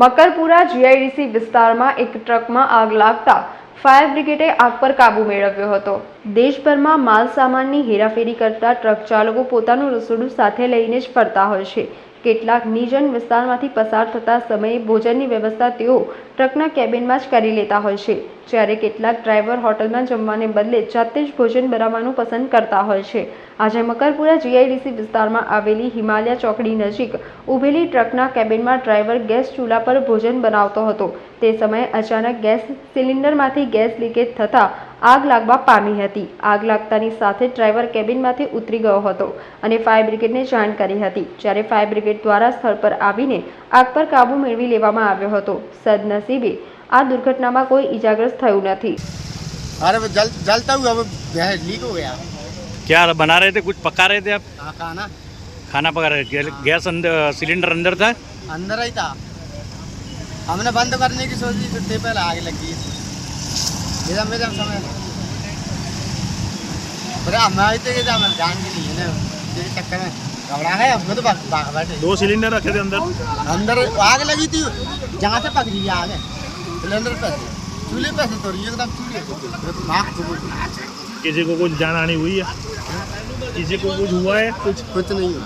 Makarpura GIDC વિસ્તારમાં એક ટ્રકમાં આગ લાગતા ફાયર બ્રિગેડે આગ પર કાબુ મેળવ્યો હતો. દેશભરમાં માલ સામાનની હેરાફેરી કરતા ટ્રક ચાલકો પોતાનું રસોડું સાથે લઈને જ ફરતા હોય છે. કેટલાક નિર્જન વિસ્તારમાંથી પસાર થતા સમયે ભોજનની વ્યવસ્થા તેઓ ટ્રકના કેબિનમાં જ કરી લેતા હોય છે, જ્યારે કેટલાક ડ્રાઈવર હોટલમાં જમવાને બદલે જાતે જ ભોજન બનાવવાનું પસંદ કરતા હોય છે. આજે મકરપુરા જીઆઈડીસી વિસ્તારમાં આવેલી હિમાલય ચોકડી નજીક ઊભેલી ટ્રકના કેબિનમાં ડ્રાઈવર ગેસ ચૂલા પર ભોજન બનાવતો હતો. તે સમયે અચાનક ગેસ સિલિન્ડરમાંથી ગેસ લીકેજ થતાં આગ લાગવા પામી હતી આગ લાગતાની સાથે જ ડ્રાઈવર કેબિનમાંથી ઉતરી ગયો હતો અને ફાયર બ્રિગેડને જાણ કરી હતી જ્યારે ફાયર બ્રિગેડ દ્વારા સ્થળ પર આવીને આગ પર કાબૂ મેળવી લેવામાં આવ્યો હતો સદનસીબે આ દુર્ઘટનામાં કોઈ ઈજાગ્રસ્ત થયું નથી अरे वो जल जलता हुआ वो गैस लीक हो गया क्या बना रहे थे कुछ पका रहे थे आप हाँ खाना खाना पका रहे थे गैस अंदर सिलेंडर अंदर था अंदर ही था हमने बंद करने की सोची तो ते पहले आग लग गई एकदम एकदम समय अरे हम आए थे कि हमें जान भी नहीं है ना ये चक्कर में घबरा गए हम तो भाग भाग बैठे दो सिलेंडर रखे थे अंदर अंदर आग लगी थी जहाँ से पक रही है आग सिलेंडर पे से। चूल्हे पे से तो रही है एकदम चूल्हे पे। भाग तो किसी को कुछ जान आनी हुई है किसी को कुछ हुआ है कुछ कुछ नहीं हुआ